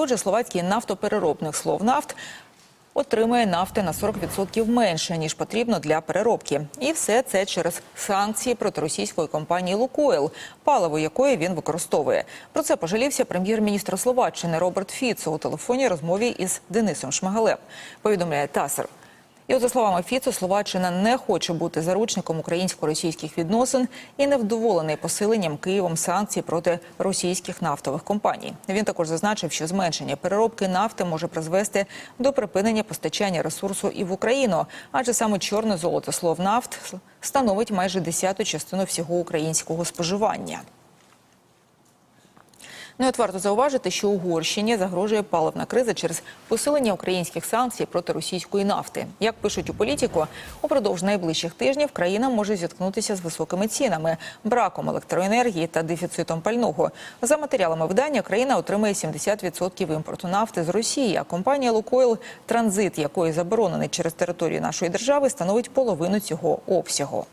Отже, словацький нафтопереробник «Словнафт» отримує нафти на 40% менше ніж потрібно для переробки, і все це через санкції проти російської компанії «Лукойл», паливо якої він використовує. Про це пожалівся прем'єр-міністр Словаччини Роберт Фіцо у телефонній розмові із Денисом Шмагалем. Повідомляє ТАСР. І от за словами Фіцо, Словаччина не хоче бути заручником українсько-російських відносин і невдоволений посиленням Києвом санкцій проти російських нафтових компаній. Він також зазначив, що зменшення переробки нафти може призвести до припинення постачання ресурсу і в Україну, адже саме чорне золото Словнафт становить майже десяту частину всього українського споживання. Ну і варто зауважити, що Угорщині загрожує паливна криза через посилення українських санкцій проти російської нафти. Як пишуть у політику, упродовж найближчих тижнів країна може зіткнутися з високими цінами, браком електроенергії та дефіцитом пального. За матеріалами видання країна отримає 70% імпорту нафти з Росії. А компанія Лукойл, транзит якої заборонений через територію нашої держави, становить половину цього обсягу.